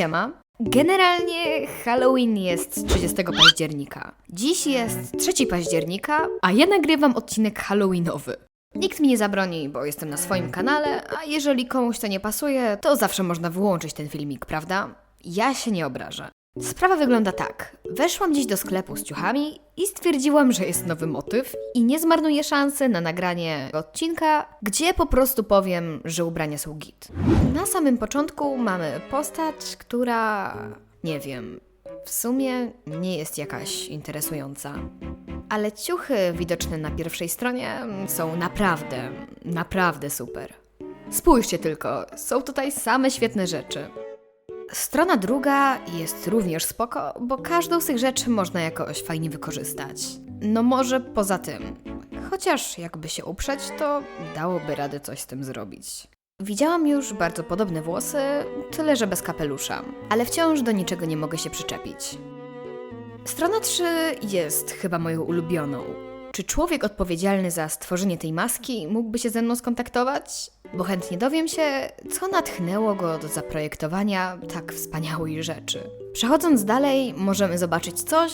siema. Generalnie Halloween jest 30 października. Dziś jest 3 października, a ja nagrywam odcinek Halloweenowy. Nikt mi nie zabroni, bo jestem na swoim kanale, a jeżeli komuś to nie pasuje, to zawsze można wyłączyć ten filmik, prawda? Ja się nie obrażę. Sprawa wygląda tak. Weszłam dziś do sklepu z ciuchami i stwierdziłam, że jest nowy motyw i nie zmarnuję szansy na nagranie odcinka, gdzie po prostu powiem, że ubrania są git. Na samym początku mamy postać, która nie wiem, w sumie nie jest jakaś interesująca. Ale ciuchy widoczne na pierwszej stronie są naprawdę, naprawdę super. Spójrzcie tylko, są tutaj same świetne rzeczy. Strona druga jest również spoko, bo każdą z tych rzeczy można jakoś fajnie wykorzystać. No może poza tym. Chociaż jakby się uprzeć, to dałoby radę coś z tym zrobić. Widziałam już bardzo podobne włosy, tyle że bez kapelusza, ale wciąż do niczego nie mogę się przyczepić. Strona 3 jest chyba moją ulubioną. Czy człowiek odpowiedzialny za stworzenie tej maski mógłby się ze mną skontaktować? Bo chętnie dowiem się, co natchnęło go do zaprojektowania tak wspaniałej rzeczy. Przechodząc dalej, możemy zobaczyć coś,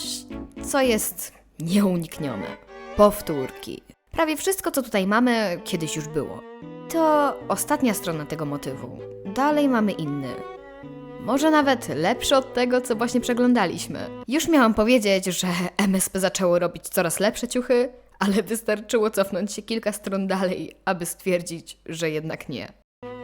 co jest nieuniknione. Powtórki. Prawie wszystko, co tutaj mamy, kiedyś już było. To ostatnia strona tego motywu. Dalej mamy inny. Może nawet lepszy od tego, co właśnie przeglądaliśmy. Już miałam powiedzieć, że MSP zaczęło robić coraz lepsze ciuchy, ale wystarczyło cofnąć się kilka stron dalej, aby stwierdzić, że jednak nie.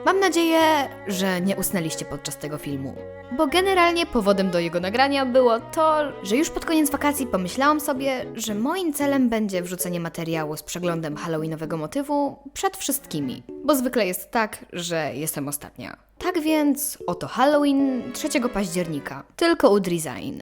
Mam nadzieję, że nie usnęliście podczas tego filmu, bo generalnie powodem do jego nagrania było to, że już pod koniec wakacji pomyślałam sobie, że moim celem będzie wrzucenie materiału z przeglądem halloweenowego motywu przed wszystkimi, bo zwykle jest tak, że jestem ostatnia. Tak więc oto Halloween 3 października, tylko u Design.